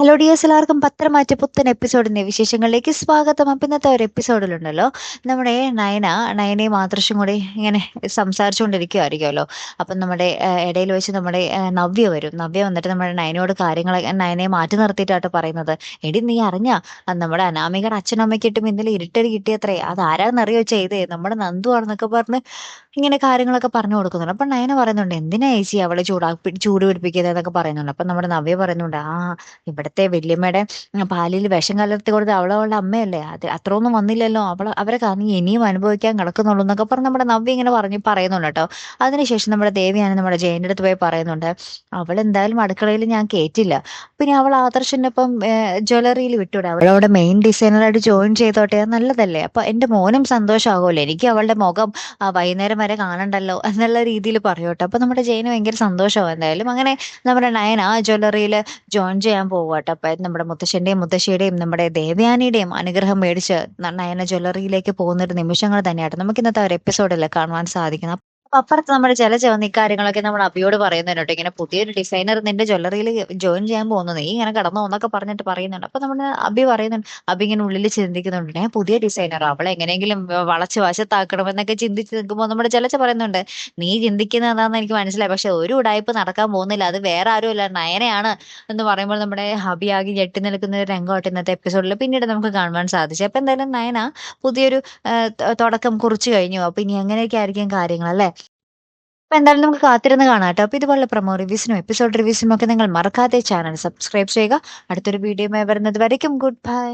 Hello D S എല്ലാവർക്കും പത്രമാറ്റ പുത്തൻ എപ്പിസോഡിന്റെ വിശേഷങ്ങളിലേക്ക് സ്വാഗതം. അപ്പം ഇന്നത്തെ ഒരു എപ്പിസോഡിലുണ്ടല്ലോ നമ്മുടെ നയന നയനയും ആദർശം കൂടി ഇങ്ങനെ സംസാരിച്ചുകൊണ്ടിരിക്കുമായിരിക്കുമല്ലോ അപ്പം നമ്മുടെ ഇടയിൽ വെച്ച് നമ്മുടെ നവ്യ വരും. നവ്യ വന്നിട്ട് നമ്മുടെ നയനയോട് കാര്യങ്ങൾ നയനയെ മാറ്റി നിർത്തിയിട്ടാട്ടോ പറയുന്നത്. എടി നീ അറിഞ്ഞ? നമ്മുടെ അനാമികയുടെ അച്ഛനും അമ്മയ്ക്കിട്ടും ഇന്നലെ ഇരുട്ടടി കിട്ടിയത്രേ. അത് ആരാന്ന് ആരാന്നറിയോ ചെയ്തേ? നമ്മുടെ നന്ദു ആണെന്നൊക്കെ പറഞ്ഞ് ഇങ്ങനെ കാര്യങ്ങളൊക്കെ പറഞ്ഞു കൊടുക്കുന്നുണ്ട്. അപ്പം നയന പറയുന്നുണ്ട് എന്തിനാ ചേച്ചി അവളെ ചൂടാ ചൂട് പിടിപ്പിക്കുന്നത് എന്നൊക്കെ പറയുന്നുണ്ട്. അപ്പം നമ്മുടെ നവ്യ പറയുന്നുണ്ട് ആ ഇവിടുത്തെ വല്യമ്മയുടെ പാലിൽ വിഷം കലർത്തി കൊടുത്ത് അവളവളുടെ അമ്മയല്ലേ? അത് അത്രയൊന്നും വന്നില്ലല്ലോ. അവൾ അവരെ കാരണം ഇനിയും അനുഭവിക്കാൻ കിടക്കുന്നുള്ളൂ എന്നൊക്കെ പറഞ്ഞ് നമ്മുടെ നവ്യ ഇങ്ങനെ പറഞ്ഞ് പറയുന്നുണ്ട് കേട്ടോ. അതിനുശേഷം നമ്മുടെ ദേവിയാണ് നമ്മുടെ ജയന്റെ അടുത്ത് പോയി പറയുന്നുണ്ട്. അവൾ എന്തായാലും അടുക്കളയിൽ ഞാൻ കേറ്റില്ല. പിന്നെ അവൾ ആദർശനൊപ്പം ജ്വല്ലറിയിൽ വിട്ടുവിടാം അവൾ അവിടെ മെയിൻ ഡിസൈനറായിട്ട് ജോയിൻ ചെയ്തോട്ടെ? നല്ലതല്ലേ. അപ്പൊ എന്റെ മോനും സന്തോഷമാകുമല്ലോ എനിക്ക് അവളുടെ മുഖം വൈകുന്നേരം വരെ കാണണ്ടല്ലോ എന്നുള്ള രീതിയിൽ പറയോട്ടെ. അപ്പൊ നമ്മുടെ ജയന് ഭയങ്കര സന്തോഷമാവും എന്തായാലും. അങ്ങനെ നമ്മുടെ നയൻ ആ ജ്വല്ലറിയിൽ ജോയിൻ ചെയ്യാൻ പോവാട്ടോ അപ്പൊ നമ്മുടെ മുത്തശ്ശന്റെയും മുത്തശ്ശിയുടെയും നമ്മുടെ ദേവയാനിയുടെയും അനുഗ്രഹം മേടിച്ച് നയന ജ്വല്ലറിയിലേക്ക് പോകുന്ന ഒരു നിമിഷങ്ങൾ തന്നെയാണ് നമുക്ക് ഇന്നത്തെ ഒരു എപ്പിസോഡിൽ കാണുവാൻ സാധിക്കുന്നത് അപ്പുറത്ത് നമ്മുടെ ചില വന്ന് ഇക്കാര്യങ്ങളൊക്കെ നമ്മൾ അബിയോട് പറയുന്നുണ്ട് കേട്ടോ ഇങ്ങനെ പുതിയൊരു ഡിസൈനർ നിന്റെ ജ്വല്ലറിയിൽ ജോയിൻ ചെയ്യാൻ പോകുന്നു. നീ ഇങ്ങനെ കടന്നു എന്നൊക്കെ പറഞ്ഞിട്ട് പറയുന്നുണ്ട്. അപ്പൊ നമ്മുടെ അബി പറയുന്നുണ്ട് അബി ഇങ്ങനെ ഉള്ളിൽ ചിന്തിക്കുന്നുണ്ട്. ഞാൻ പുതിയ ഡിസൈനർ അവളെ എങ്ങനെയെങ്കിലും വളച്ച് വശത്താക്കണമെന്നൊക്കെ ചിന്തിച്ച് നിൽക്കുമ്പോൾ നമ്മുടെ ചിലച്ച പറയുന്നുണ്ട് നീ ചിന്തിക്കുന്നത് എന്താണെന്ന് എനിക്ക് മനസ്സിലായി. പക്ഷെ ഒരു ഉടായ്പ നടക്കാൻ പോകുന്നില്ല. അത് വേറെ ആരുമല്ല നയനയാണ്. എന്ന് പറയുമ്പോൾ നമ്മുടെ ഹബിയാകി ഞെട്ടി നിൽക്കുന്ന ഒരു രംഗമായിട്ട് ഇന്നത്തെ എപ്പിസോഡിൽ പിന്നീട് നമുക്ക് കാണുവാൻ സാധിച്ചു. അപ്പൊ എന്തായാലും നയന പുതിയൊരു തുടക്കം കുറിച്ചു കഴിഞ്ഞു. അപ്പൊ ഇനി എങ്ങനെയൊക്കെ ആയിരിക്കും കാര്യങ്ങൾ അല്ലെ അപ്പൊ എന്തായാലും നമുക്ക് കാത്തിരുന്ന് കാണാം കേട്ടോ അപ്പൊ ഇതുപോലെ പ്രൊമോ റിവ്യൂസിനും എപ്പിസോഡ് റിവ്യൂസിനും ഒക്കെ നിങ്ങൾ മറക്കാതെ ചാനൽ സബ്സ്ക്രൈബ് ചെയ്യുക. അടുത്തൊരു വീഡിയോ വരുന്നത് വരയ്ക്കും. Good bye